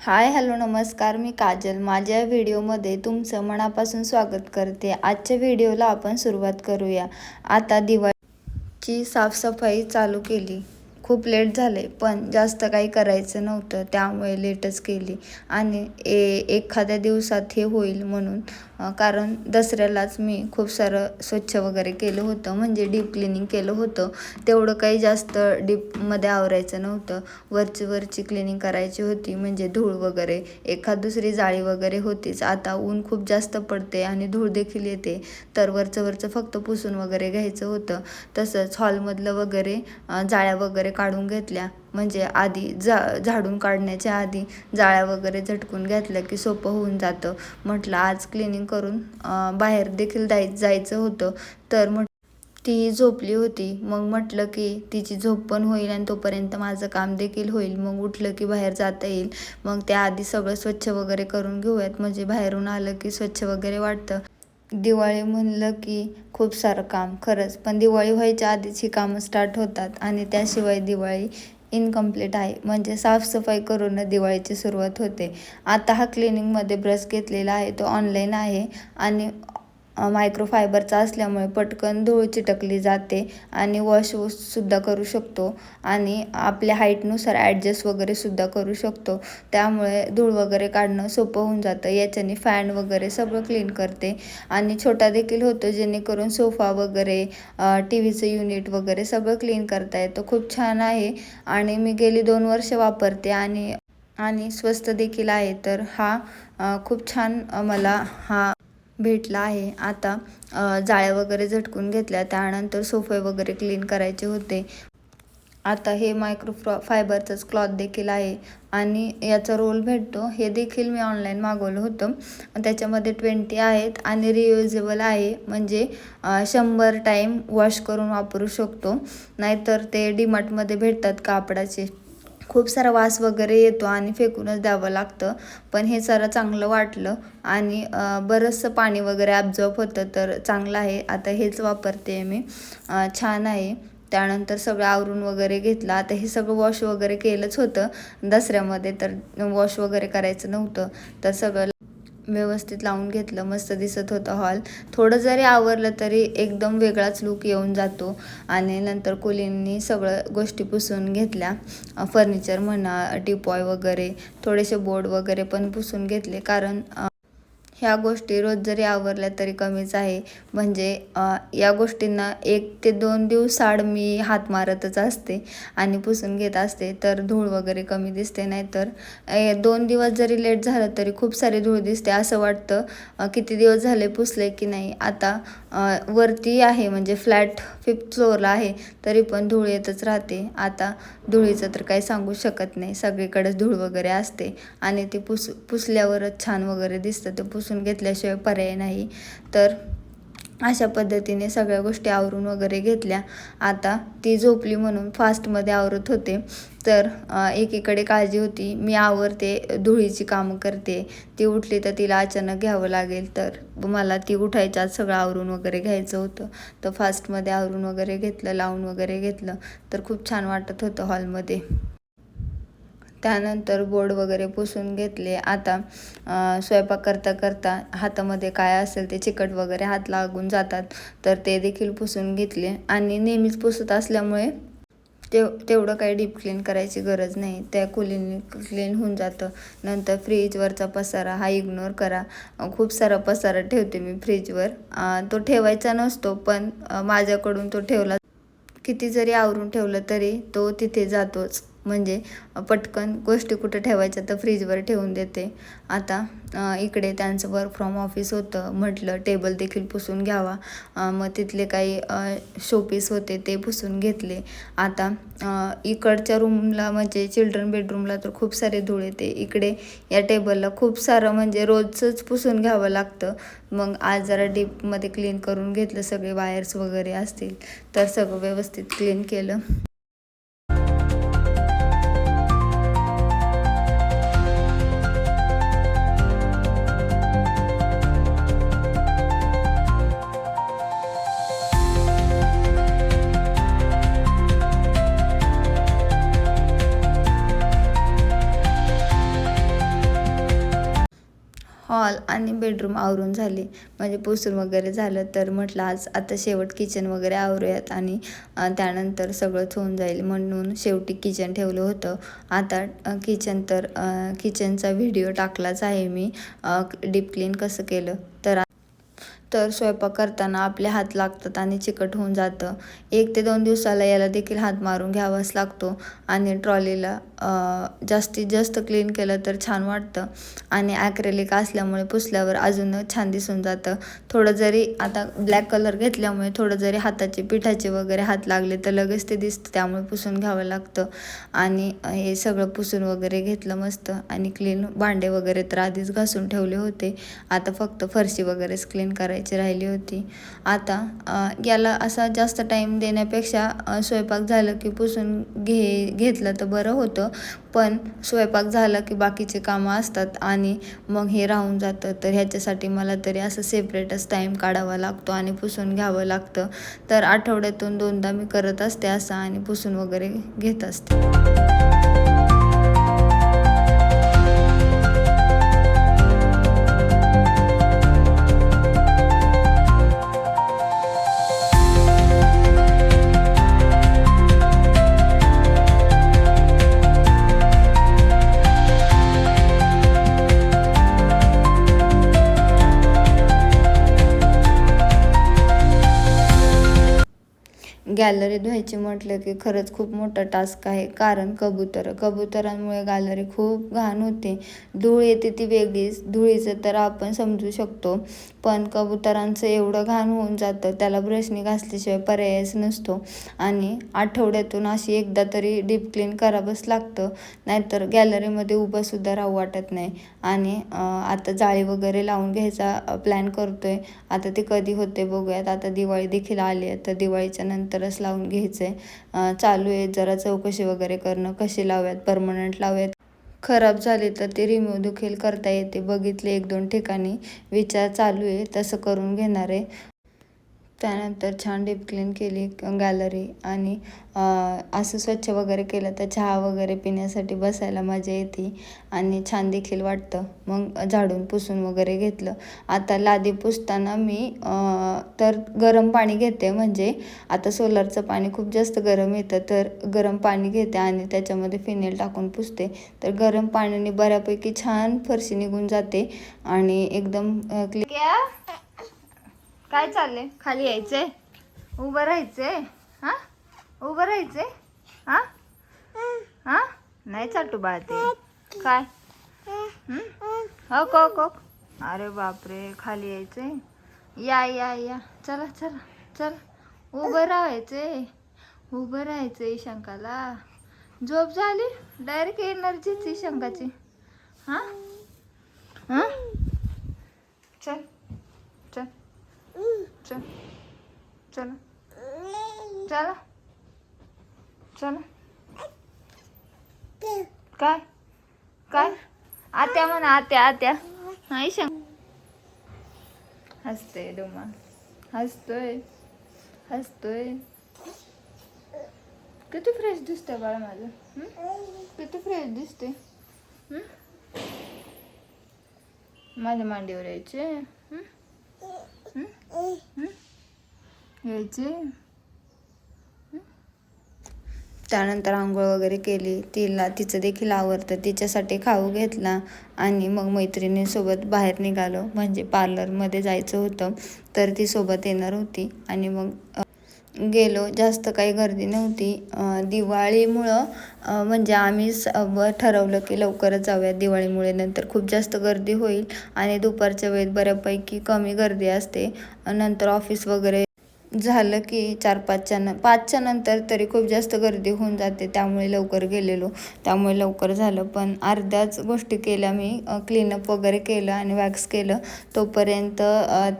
Hi hello नमस्कार मी काजल. माझ्या व्हिडिओमध्ये तुमचं मनापासून स्वागत करते. आजच्या व्हिडिओला आपण सुरुवात करूया. आता दिवाळीची साफसफाई चालू केली. खूप लेट झाले पण जास्त काही करायचं नव्हतं. त्यामुळे लेटच केली. आणि ए एखाद्या दिवसात हे होईल म्हणून कारण दसऱ्यालाच मी खूप सारं स्वच्छ वगैरे केलं होतं. म्हणजे डीप क्लिनिंग केलं होतं. तेवढं काही जास्त डीपमध्ये आवरायचं नव्हतं. वरची वरची क्लिनिंग करायची होती. म्हणजे धूळ वगैरे एखाद दुसरी जाळी वगैरे होतीच. आता ऊन खूप जास्त पडते आणि धूळ देखील येते. तर वरचं वरचं फक्त पुसून वगैरे घ्यायचं होतं. तसंच हॉलमधलं वगैरे जाळ्या वगैरे काढून घेतल्या. म्हणजे आधी जा झाडून काढण्याच्या आधी जाळ्या वगैरे झटकून घेतल्या की सोपं होऊन जातं. म्हटलं आज क्लिनिंग करून बाहेर देखील जाय जायचं होतं. तर म्हट ती झोपली होती. मग म्हटलं की तिची झोप पण होईल आणि तोपर्यंत माझं काम देखील होईल. मग उठलं की बाहेर जाता येईल. मग त्याआधी सगळं स्वच्छ वगैरे करून घेऊयात. म्हणजे बाहेरून आलं की स्वच्छ वगैरे वाटतं. दिवाळी म्हणलं की खूप सारं काम खरंच. पण दिवाळी व्हायच्या आधीच ही कामं स्टार्ट होतात आणि त्याशिवाय दिवाळी इनकम्प्लीट आहे. म्हणजे साफसफाई करून दिवाळीची सुरुवात होते. आता हा क्लिनिंगमध्ये ब्रश घेतलेला आहे तो ऑनलाईन आहे आणि मायक्रोफायबरचा असल्यामुळे पटकन धूळ चिटकली जाते आणि वॉशसुद्धा करू शकतो आणि आपल्या हाईटनुसार ॲडजस्ट वगैरे सुद्धा करू शकतो. त्यामुळे धूळ वगैरे काढणं सोपं होऊन जातं. याच्याने फॅन वगैरे सगळं क्लीन करते आणि छोटा देखील होतो जेणेकरून सोफा वगैरे टी व्हीचं युनिट वगैरे सगळं क्लीन करता येतं. खूप छान आहे आणि मी गेली दोन वर्ष वापरते आणि आणि स्वस्त देखील आहे. तर हा खूप छान मला हा भेटला आहे. आता जाळ्या वगैरे झटकून घेतल्या. त्यानंतर सोफे वगैरे क्लीन करायचे होते. आता हे मायक्रो फ्रॉ फायबरचंच क्लॉथ देखील आहे. आणि याचा रोल भेटतो. हे देखील मी ऑनलाईन मागवलं होतं. त्याच्यामध्ये ट्वेंटी आहेत आणि रियुजेबल आहे. म्हणजे शंभर टाईम वॉश करून वापरू शकतो. नाहीतर ते डीमार्टमध्ये भेटतात कापडाचे. खूप सारा वास वगैरे येतो आणि फेकूनच द्यावं लागतं. पण हे सारं चांगलं वाटलं आणि बरंचसं पाणी वगैरे ॲब्झॉर्ब होतं तर चांगलं आहे. आता हेच वापरते मी. छान आहे. त्यानंतर सगळं आवरून वगैरे घेतलं. आता हे सगळं वॉश वगैरे केलंच होतं. दसऱ्यामध्ये तर वॉश वगैरे करायचं नव्हतं. तर सगळं व्यवस्थित लावून घेतलं मस्त दिसत होतं हॉल थोडं जरी आवरलं तरी एकदम वेगळाच लुक येऊन जातो. आणि नंतर कोलींनी सगळं गोष्टी पुसून घेतल्या. फर्निचर म्हणा टिपॉय वगैरे थोडेसे बोर्ड वगैरे पण पुसून घेतले. कारण ह्या गोष्टी रोज जरी आवरल्या तरी कमीच आहे. म्हणजे या गोष्टींना एक ते दोन दिवस आड मी हात मारतच असते आणि पुसून घेत असते तर धूळ वगैरे कमी दिसते नाहीतर दोन दिवस जरी लेट झालं तरी खूप सारी धूळ दिसते. असं वाटतं किती दिवस झाले पुसले की नाही. आता वरती आहे म्हणजे फ्लॅट फिफ्थ फ्लोअरला आहे तरी पण धूळ येतच राहते. आता धुळीचं तर काही सांगू शकत नाही. सगळीकडेच धूळ वगैरे असते आणि ते पुस पुसल्यावरच छान वगैरे दिसतं. ते पुस पुसून घेतल्याशिवाय पर्याय नाही. तर अशा पद्धतीने सगळ्या गोष्टी आवरून वगैरे घेतल्या. आता ती झोपली म्हणून फास्टमध्ये आवरत होते. तर एकीकडे काळजी होती मी आवरते धुळीची कामं करते. ती उठली तर तिला अचानक घ्यावं लागेल. तर मला ती उठायच्या सगळं आवरून वगैरे घ्यायचं होतं. तर फास्टमध्ये आवरून वगैरे घेतलं लावून वगैरे घेतलं. तर खूप छान वाटत होतं हॉलमध्ये. त्यानंतर बोर्ड वगैरे पुसून घेतले. आता स्वयंपाक करता करता हातामध्ये काय असेल ते चिकट वगैरे हात लागून जातात. तर ते देखील पुसून घेतले. आणि नेहमीच पुसत असल्यामुळे ते तेवढं काही डीप क्लीन करायची गरज नाही. त्या कुलीने क्लीन होऊन जातं. नंतर फ्रीजवरचा पसारा हा इग्नोर करा. खूप सारा पसारा ठेवते मी फ्रीजवर. तो ठेवायचा नसतो पण माझ्याकडून तो ठेवला. किती जरी आवरून ठेवलं तरी तो तिथे जातोच. म्हणजे पटकन गोष्टी कुठं ठेवायच्या तर फ्रीजवर ठेवून देते. आता इकडे त्यांचं वर्क फ्रॉम ऑफिस होतं. म्हटलं टेबल देखील पुसून घ्यावा. मग तिथले काही शोपीस होते ते पुसून घेतले. आता इकडच्या रूमला म्हणजे चिल्ड्रन बेडरूमला तर खूप सारे धूळ येते. इकडे या टेबलला खूप सारं म्हणजे रोजचंच पुसून घ्यावं लागतं. मग आज जरा डीपमध्ये क्लीन करून घेतलं. सगळे वायर्स वगैरे असतील. तर सगळं व्यवस्थित क्लीन केलं. बेडरूम आवरून झाले. म्हणजे पुसून वगैरे झालं तर म्हटलं आज आता शेवट किचन वगैरे आवरूयात. आणि त्यानंतर सगळंच होऊन जाईल म्हणून शेवटी किचन ठेवलं होतं. आता किचन तर किचनचा व्हिडिओ टाकलाच आहे मी. डीप क्लीन कसं केलं? तर तर स्वयंपाक करताना आपले हात लागतात आणि चिकट होऊन जातं. एक ते दोन दिवसाला याला देखील हात मारून घ्यावाच लागतो आणि ट्रॉलीला जास्तीत जास्त क्लीन केलं तर छान वाटतं. आणि ॲक्रेलिक असल्यामुळे पुसल्यावर अजून छान दिसून जातं. थोडं जरी आता ब्लॅक कलर घेतल्यामुळे थोडं जरी हाताचे पिठाचे वगैरे हात लागले तर लगेच ते दिसतं त्यामुळे पुसून घ्यावं लागतं. आणि हे सगळं पुसून वगैरे घेतलं मस्त आणि क्लीन भांडे वगैरे तर आधीच घासून ठेवले होते. आता फक्त फरशी वगैरेच क्लीन करायची. राहिली होती. आता याला असा जास्त टाईम देण्यापेक्षा स्वयंपाक झालं की पुसून घे घेतलं तर बरं होतं. पण स्वयंपाक झाला की बाकीचे कामं असतात आणि मग हे राहून जातं. तर ह्याच्यासाठी मला तरी असं सेपरेटच टाईम काढावा लागतो आणि पुसून घ्यावं लागतं. तर आठवड्यातून दोनदा मी करत असते असं आणि पुसून वगैरे घेत असते. गॅलरी धुवायची म्हटलं की खरंच खूप मोठा टास्क आहे. कारण कबूतर कबुतरांमुळे गॅलरी खूप घाण होते. धूळ येते ती वेगळीच. धुळीचं तर आपण समजू शकतो. पण कबुतरांचं एवढं घाण होऊन जातं त्याला ब्रशनी घासल्याशिवाय पर्यायच नसतो. आणि आठवड्यातून अशी एकदा तरी डीप क्लीन करावंच लागतं नाहीतर गॅलरीमध्ये उभंसुद्धा राहू वाटत नाही. आणि आता जाळी वगैरे लावून घ्यायचा प्लॅन करतो आहे आता ते कधी होते बघूयात. आता दिवाळी देखील आली आहे तर दिवाळीच्या नंतरच लावून घ्यायचं आहे चालू आहे. जरा चौकशी वगैरे करणं. कशी लावूयात? परमनंट लावूयात? खराब झाले तर ते रिमूव देखील करता येते. बघितले एक दोन ठिकाणी. विचार चालू आहे. तसं करून घेणार आहे त्यानंतर छान डीप क्लीन केली गॅलरी आणि असं स्वच्छ वगैरे केलं तर चहा वगैरे पिण्यासाठी बसायला मजा येते आणि छान देखील वाटतं. मग झाडून पुसून वगैरे घेतलं. आता लादी पुसताना मी तर गरम पाणी घेते. म्हणजे आता सोलरचं पाणी खूप जास्त गरम येतं तर गरम पाणी घेते आणि त्याच्यामध्ये फिनेल टाकून पुसते. तर गरम पाण्याने बऱ्यापैकी छान फरशी निघून जाते आणि एकदम क्लिअर काय चाललंय? खाली यायचंय? उभं राहायचंय? हा? उभं राहायचंय? हा? हा? नाही चालतो बाळ ते काय हो को को. अरे बापरे खाली यायचंय. या या या. चला चला चला. उभं राहायचंय. उभं राहायचंय शंकाला. झोप झाली? डायरेक्ट एनर्जीच शंकाची. हा? हा? चल. चल. चला. चला. चला. काय? काय? आत्या म्हणा आत्या आत्या. नाही शंक. हसते डोमा हसतोय. हसतोय. किती फ्रेश दिसतंय बाळा माझं. किती फ्रेश दिसते माझ्या मांडीवर यायचे यायचे? त्यानंतर आंघोळ वगैरे केली. तिला तिचं देखील आवडतं. तिच्यासाठी खाऊ घेतला आणि मग मैत्रिणीसोबत बाहेर निघालो. म्हणजे पार्लरमध्ये जायचं होतं तर ती सोबत येणार होती. आणि मग गेलो. जास्त काही गर्दी नव्हती. दिवाळीमुळं म्हणजे आम्ही स- ठरवलं की लवकरच जाऊया दिवाळीमुळे. नंतर खूप जास्त गर्दी होईल आणि दुपारच्या वेळेत बऱ्यापैकी कमी गर्दी असते. नंतर ऑफिस वगैरे झालं की चार पाचच्या न पाचच्या नंतर तरी खूप जास्त गर्दी होऊन जाते त्यामुळे लवकर गेलेलो. त्यामुळे लवकर झालं पण अर्ध्याच गोष्टी केल्या मी. क्लीनअप वगैरे केलं आणि वॅक्स केलं. तोपर्यंत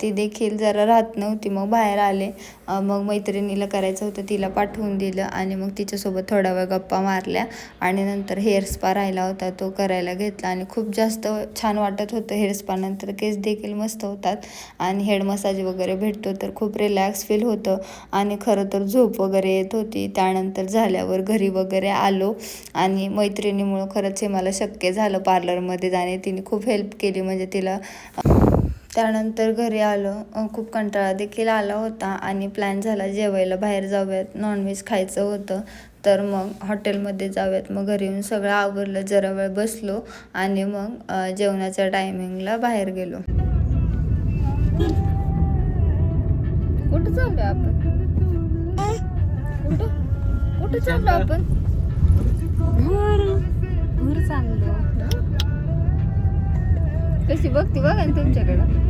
ती देखील जरा राहत नव्हती. मग बाहेर आले. मग मैत्रिणीला करायचं होतं तिला पाठवून दिलं आणि मग तिच्यासोबत थोडा वेळ गप्पा मारल्या आणि नंतर हेअर स्पा राहिला होता तो करायला घेतला आणि खूप जास्त छान वाटत होतं. हेअर स्पानंतर केस देखील मस्त होतात आणि हेड मसाज वगैरे भेटतो तर खूप रिलॅक्स फील फील होतं. आणि खरं तर झोप वगैरे येत होती. त्यानंतर झाल्यावर घरी वगैरे आलो. आणि मैत्रिणीमुळं खरंच हे मला शक्य झालं पार्लरमध्ये जाणे. तिने खूप हेल्प केली म्हणजे तिला. त्यानंतर घरी आलो. खूप कंटाळा देखील आला होता. आणि प्लॅन झाला जेवायला बाहेर जाऊयात. नॉनव्हेज खायचं होतं. तर मग हॉटेलमध्ये जाऊयात. मग घरी येऊन सगळं आवरलं. जरा वेळ बसलो. आणि मग जेवणाच्या टायमिंगला बाहेर गेलो. कुठं चाललो आपण? कुठं? कुठं चाललो आपण? घर. घर चांगलं. कशी बघती बघा ना तुमच्याकडं.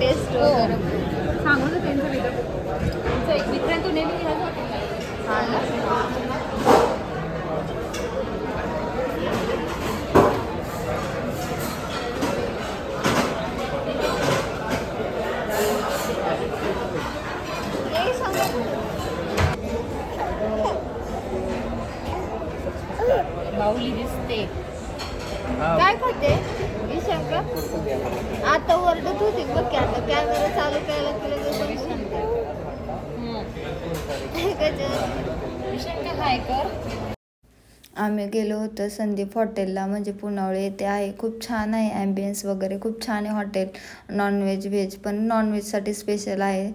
टेस्ट वगैरे सांगू ना त्यांचं त्यांचा एक मित्र तो नेहमी. हे सांगा. बाहुली दिसते. काय खाते? विशाखा आता ओरडत होती बघ की आता कॅमेरा चालू केला की लगेच बंद होतो. विशाखा हाय कर आम्ही गेलो होतो संदीप हॉटेलला म्हणजे पुनावळे येथे आहे. खूप छान आहे ॲम्बियन्स वगैरे. खूप छान आहे हॉटेल. नॉनव्हेज व्हेज पण नॉनव्हेजसाठी स्पेशल आहे.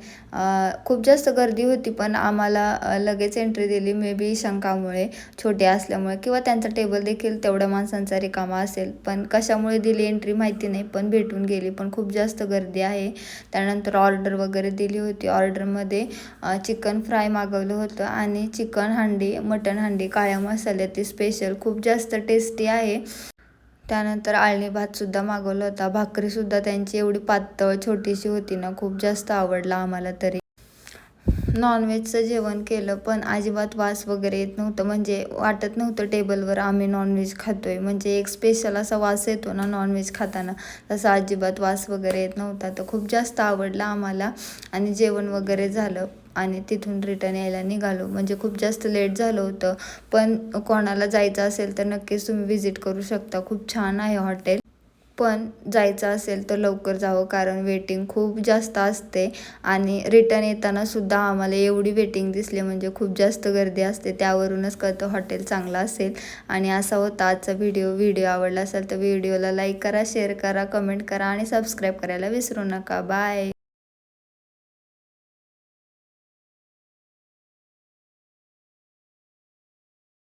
खूप जास्त गर्दी होती पण आम्हाला लगेच एंट्री दिली. मे बी शंकामुळे छोटे असल्यामुळे किंवा त्यांचा टेबल देखील तेवढ्या माणसांचा रिकामा असेल. पण कशामुळे दिली एंट्री माहिती नाही पण भेटून गेली. पण खूप जास्त गर्दी आहे. त्यानंतर ऑर्डर वगैरे दिली होती. ऑर्डरमध्ये चिकन फ्राय मागवलं होतं. आणि चिकन हांडी मटण हांडी काळ्या मसाल्याची स्पेशल खूप जास्त टेस्टी आहे. त्यानंतर आळणी भातसुद्धा मागवला होता. भाकरीसुद्धा त्यांची एवढी पातळ छोटीशी होती ना खूप जास्त आवडला आम्हाला तरी. नॉनव्हेजचं जेवण केलं पण अजिबात वास वगैरे येत नव्हतं. म्हणजे वाटत नव्हतं टेबलवर आम्ही नॉनव्हेज खातोय. म्हणजे एक स्पेशल असा वास येतो ना नॉनव्हेज खाताना तसा अजिबात वास वगैरे येत नव्हता. तर खूप जास्त आवडला आम्हाला. आणि जेवण वगैरे झालं. आणि तिथून रिटर्न यायला निघालो. म्हणजे खूप जास्त लेट झालं होतं. पण कोणाला जायचं असेल तर नक्कीच तुम्ही व्हिजिट करू शकता. खूप छान आहे हॉटेल. पण जायचं असेल तर लवकर जावं कारण वेटिंग खूप जास्त असते. आणि रिटर्न येताना सुद्धा आम्हाला एवढी वेटिंग दिसली म्हणजे खूप जास्त गर्दी असते. त्यावरूनच कळतं हॉटेल चांगलं असेल. आणि असा होता आजचा व्हिडिओ व्हिडिओ आवडला असेल तर व्हिडिओला लाईक करा शेअर करा कमेंट करा आणि सबस्क्राईब करायला विसरू नका. बाय